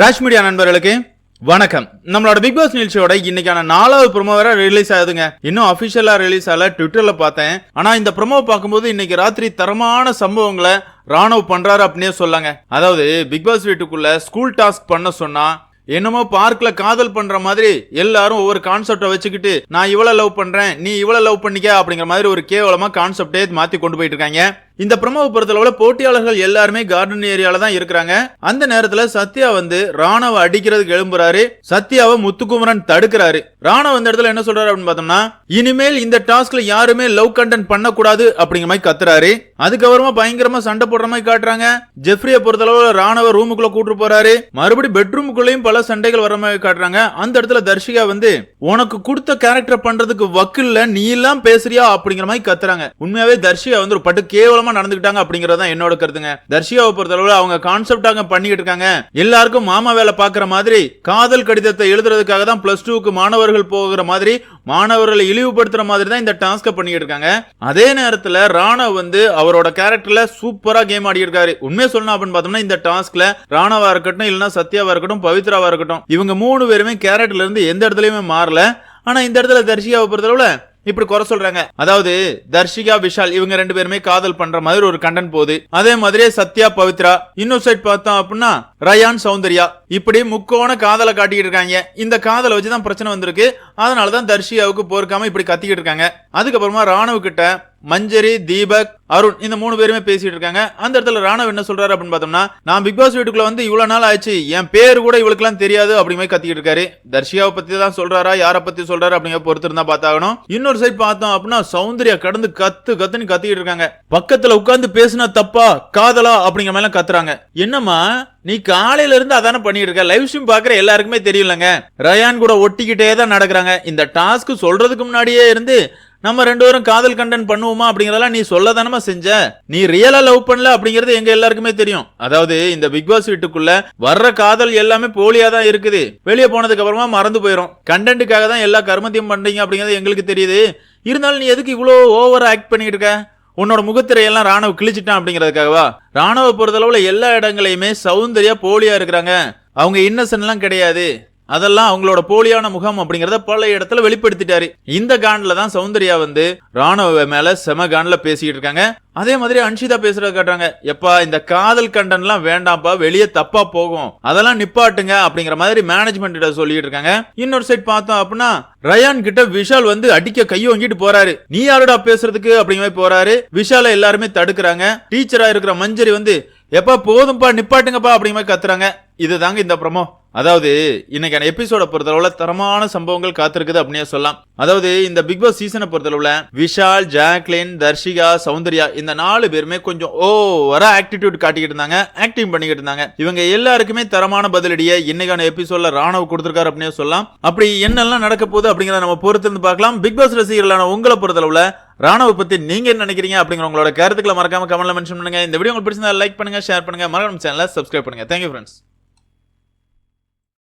Raj media நண்பர்களுக்கு வணக்கம். நம்மளோட பிக் பாஸ் நிகழ்ச்சியோட இன்னைக்கான நாலாவது ப்ரொமோ வேற ரிலீஸ் ஆகுதுங்க. இன்னும் அபிஷியலா ரிலீஸ் ஆகல. ட்விட்டர்ல பார்த்தேன். ஆனா இந்த ப்ரோமோ பார்க்கும்போது இன்னைக்கு ராத்திரி தரமான சம்பவங்களை ராணுவ பண்றாரு அப்படின்னே சொல்லாங்க. அதாவது பிக் பாஸ் வீட்டுக்குள்ள ஸ்கூல் டாஸ்க் பண்ண சொன்னா என்னமோ பார்க்ல காதல் பண்ற மாதிரி எல்லாரும் ஒவ்வொரு கான்செப்டை வச்சுக்கிட்டு நான் இவ்வளவு லவ் பண்றேன். நீ இவ்வளவு லவ் பண்ணிக்க அப்படிங்கிற மாதிரி ஒரு கேவலமா கான்செப்டே மாத்தி கொண்டு போயிட்டு இருக்காங்க. இந்த பிரமவை பொறுத்தளவுல போட்டியாளர்கள் எல்லாருமே கார்டன் ஏரியால தான் இருக்கிறாங்க. அந்த நேரத்துல சத்யா வந்து ராணவ அடிக்கிறதுக்கு எழும்புறாரு. சத்யாவை முத்துக்குமரன் தடுக்கிறாரு. ராணவ அந்த இடத்துல என்ன சொல்றாரு அப்படின்னு பார்த்தோம்னா இனிமேல் இந்த டாஸ்க்ல யாருமே லவ் கண்டென்ட் பண்ணக்கூடாது அப்படிங்கிற மாதிரி கத்துறாரு. அதுக்கப்புறமா பயங்கரமா சண்டை போடுற மாதிரி காட்டுறாங்க. ஜெஃப்ரியை பொறுத்தளவு ராணுவ ரூமுக்குள்ள கூட்டு போறாரு. மறுபடி பெட்ரூமுக்குள்ளேயும் பல சண்டைகள் வர மாதிரி காட்டுறாங்க. அந்த இடத்துல தர்ஷிகா வந்து உனக்கு கொடுத்த கேரக்டர் பண்றதுக்கு வக்கில்ல நீ எல்லாம் பேசுறியா? அப்படிங்கிற மாதிரி கத்துறாங்க. உண்மையாவே தர்ஷிகா வந்து ஒரு பட்டு கேவலமா நடந்துக்கிட்டாங்க அப்படிங்கறத தான் என்னோட கருத்துங்க. தர்ஷியாவை பொறுத்தளவுல அவங்க கான்செப்டாக பண்ணிக்கிட்டு இருக்காங்க. எல்லாருக்கும் மாமா வேலை பாக்குற மாதிரி காதல் கடிதத்தை எழுதுறதுக்காக தான் பிளஸ் டூக்கு மாணவர்கள் போகிற மாதிரி மாணவர்களை இழிவுபடுத்துற மாதிரி தான் இந்த டாஸ்க பண்ணிக்கிட்டு இருக்காங்க அதே நேரத்துல ராணா வந்து அவரோட கேரக்டர்ல சூப்பரா கேம் ஆடி இருக்காரு உண்மையை சொல்லணும் அப்படின்னு பார்த்தோம்னா இந்த டாஸ்க்ல ராணாவா இருக்கட்டும் இல்லைன்னா சத்யாவா இருக்கட்டும் பவித்ராவா இருக்கட்டும் இவங்க மூணு பேருமே கேரக்டர்ல இருந்து எந்த இடத்துலயுமே மாறல. ஆனா இந்த இடத்துல தர்ஷியாவை பொறுத்தளவுல இப்படி குறை சொல்றாங்க. அதாவது தர்ஷிகா விஷால் இவங்க ரெண்டு பேருமே காதல் பண்ற மாதிரி ஒரு கண்டன் போகுது அதே மாதிரியே சத்யா பவித்ரா இன்னொரு சைட் பார்த்தோம் அப்படின்னா ரயான் சௌந்தர்யா இப்படி முக்கோண காதலை காட்டிக்கிட்டு இருக்காங்க. இந்த காதலை வச்சுதான் பிரச்சனை வந்திருக்கு. அதனாலதான் தர்ஷியாவுக்கு போர்க்காம இப்படி கத்திக்கிட்டு இருக்காங்க. அதுக்கப்புறமா ராணுவ கிட்ட மஞ்சரி தீபக் அருண் இந்த மூணு பேருமே பேசிட்டு இருக்காங்க. அந்த இடத்துல ராணவ் என்ன சொல்றாரு அப்படின்னு பார்த்தோம்னா நான் பிக் பாஸ் வீட்டுக்குள்ள வந்து இவ்வளவு நாள் ஆச்சு என் பேர் கூட இவளுக்குலாம் தெரியாது அப்படி கத்திக்கிட்டு இருக்காரு. தர்ஷியாவை பத்தி தான் சொல்றாரா யார பத்தி சொல்றாரு அப்படிங்கிற பொறுத்து இருந்தா பார்த்தாகணும். இன்னொரு சைட் பார்த்தோம் அப்படின்னா சௌந்தர்யா கடந்து கத்து கத்துன்னு கத்திக்கிட்டு இருக்காங்க. பக்கத்துல உட்கார்ந்து பேசினா தப்பா காதலா அப்படிங்கிற மாதிரி கத்துறாங்க. என்னம்மா நீ காலையில இருந்து அதான பண்ணிட்டு இருக்க? லைவ் ஸ்ட்ரீம் பாக்குற எல்லாருக்குமே தெரியலங்க. ரயான் கூட ஒட்டிக்கிட்டே தான் நடக்கிறாங்க. இந்த டாஸ்க் சொல்றதுக்கு முன்னாடியே இருந்து நம்ம ரெண்டு பேரும் காதல் கண்டன் பண்ணுவோமா அப்படிங்கறதெல்லாம் நீ சொல்ல தானமா செஞ்ச? நீ ரியலா லவ் பண்ணல அப்படிங்கறது எங்க எல்லாருக்குமே தெரியும். அதாவது இந்த பிக் பாஸ் வீட்டுக்குள்ள வர்ற காதல் எல்லாமே போலியா தான் இருக்குது. வெளியே போனதுக்கு அப்புறமா மறந்து போயிடும் கண்டென்ட்டுக்காக தான் எல்லா கர்மத்தையும் பண்றீங்க அப்படிங்கறது எங்களுக்கு தெரியுது. இருந்தாலும் நீ எதுக்கு இவ்வளோ ஓவரா ஆக்ட் பண்ணிட்டு இருக்க? உன்னோட முகத்திரையெல்லாம் ராணுவ கிழிச்சிட்டான் அப்படிங்கறதுக்காகவா? ராணுவ பொறுத்தளவுல எல்லா இடங்களையுமே சௌந்தர்யா போலியா இருக்கிறாங்க. அவங்க இன்னசென்ட் எல்லாம் கிடையாது. அதெல்லாம் அவங்களோட போலியான முகம் அப்படிங்கறத பல இடத்துல வெளிப்படுத்திட்டாரு. இந்த காண்ட்ல தான் சௌந்தர்யா வந்து ராணுவ மேல செம காண்ட்ல பேசிக்கிட்டு இருக்காங்க. அதே மாதிரி அன்ஷிதா பேசுறத காட்டுறாங்க. எப்பா இந்த காதல் கண்டன்லாம் வேண்டாம்ப்பா வெளியே தப்பா போகும். அதெல்லாம் நிப்பாட்டுங்க அப்படிங்கிற மாதிரி மேனேஜ்மெண்ட் கிட்ட சொல்லிட்டு இருக்காங்க. இன்னொரு சைட் பார்த்தோம் அப்படின்னா ரயான் கிட்ட விஷால் வந்து அடிக்க கையை வாங்கிட்டு போறாரு. நீ யாருடா பேசுறதுக்கு அப்படிங்கிற மாதிரி போறாரு. விஷால எல்லாருமே தடுக்கிறாங்க. டீச்சரா இருக்கிற மஞ்சரி வந்து எப்பா போதும்பா நிப்பாட்டுங்கப்பா அப்படிங்கிற மாதிரி கத்துறாங்க. இதுதாங்க இந்த பிரமோ அதாவது இன்னைக்கான எபிசோட பொறுத்தளவுல தரமான சம்பவங்கள் காத்திருக்குது அப்படின்னே சொல்லலாம். அதாவது இந்த பிக் பாஸ் சீசனை பொறுத்தளவுல விஷால் ஜாக்லின் தர்ஷிகா சௌந்தர்யா இந்த நாலு பேருமே கொஞ்சம் ஓ வர ஆக்டிடியூட் காட்டிக்கிட்டு இருந்தாங்க ஆக்டிங் பண்ணிக்கிட்டு இருந்தாங்க. இவங்க எல்லாருக்குமே தரமான பதிலடியை இன்னைக்கான எபிசோட்ல ராணுவ கொடுத்திருக்காரு அப்படின்னே சொல்லலாம். அப்படி என்னெல்லாம் நடக்க போகுது அப்படிங்கிறத நம்ம பொறுத்திருந்து பார்க்கலாம். பிக் பாஸ் ரசிகர்களான உங்களை பொறுத்தளவுல ராணுவ பத்தி நீங்க என்ன நினைக்கிறீங்க அப்படிங்கிற உங்களோட கருத்துக்களை மறக்காம கமெண்ட்ல மென்ஷன் பண்ணுங்க. இந்த வீடியோ உங்களுக்கு பிடிச்சிருந்தா லைக் பண்ணுங்க ஷேர் பண்ணுங்க. மறக்காம சேனலை சப்ஸ்கிரைப் பண்ணுங்க. Thank you friends